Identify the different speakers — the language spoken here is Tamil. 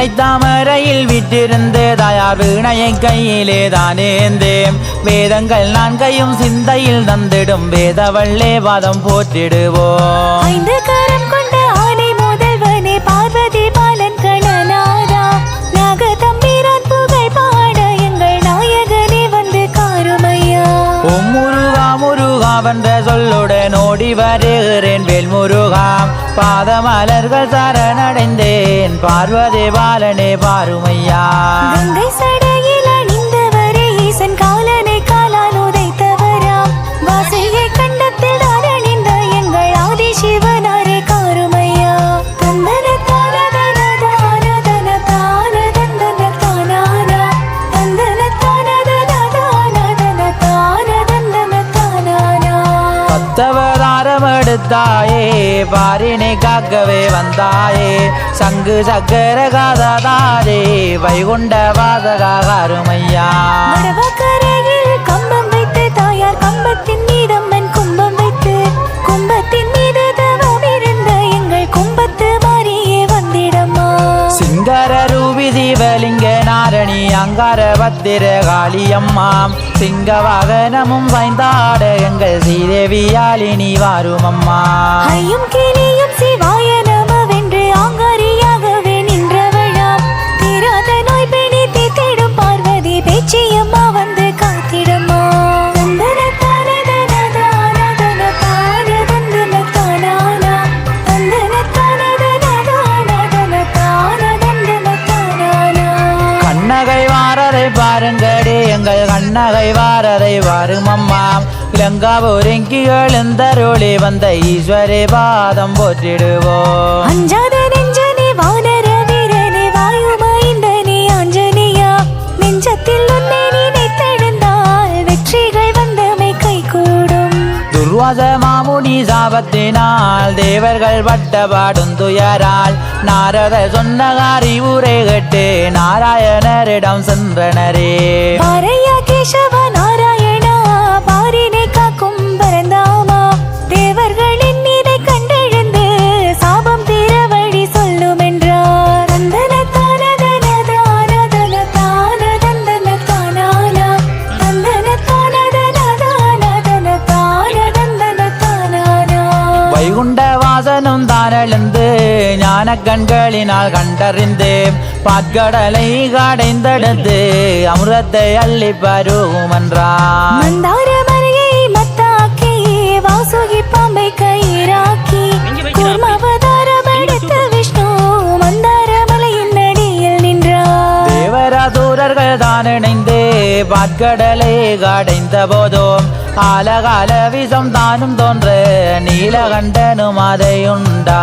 Speaker 1: வெள்ளை தாமரையில் விட்டிருந்து தாயார் வீணையை கையிலே தானேந்தேன் வேதங்கள் நான்கையும் சிந்தையில் தந்திடும். வேதவள்ளே வாதம் போற்றிடுவோம். அவன் சொல்லுடன் ஓடி வருகிறேன். வேல்முருகாம் பாதமலர்கள் சரணடைந்தேன். பார்வதி பாலனே பாருமையா பத்தவதாரம் எடுத்தாயே பாரினை காக்கவே வந்தாயே. சங்கு சக்கர காததாரே வைகுண்ட வாசகாக அருமையா. நாரணி பத்திர காளியம்மாம் சிங்க வாகனமும் வைந்தாட எங்கள் ஸ்ரீதேவியாலினி வாருமம்மா வாரதை பாருங்கடி எங்கள் கண்ணகை வாரதை வாரும் வாருமம்மா இளங்காவூரெங்கி எழுந்தருளி வந்த ஈஸ்வரி பாதம் போற்றிடுவோம்.
Speaker 2: அஞ்சாத
Speaker 1: துர்வாச மாமுனி சாபத்தினால் தேவர்கள் பட்ட பாடும் துயரால் நாரத சொன்னகாரி ஊரை கட்டு நாராயணரிடம் சென்றனரே.
Speaker 2: கேசவ
Speaker 1: வாசனும் ஞான கண்களினால் கண்டறிந்து பாற்கடலை கடைந்தெடுத்து அமிர்தத்தை அள்ளி பருகுமென்றான் என்றார் பாற்கடலை கடைந்த போதும் ஆலகால விஷம் தானும் தோன்று நீலகண்டனும் அதை
Speaker 2: உண்டா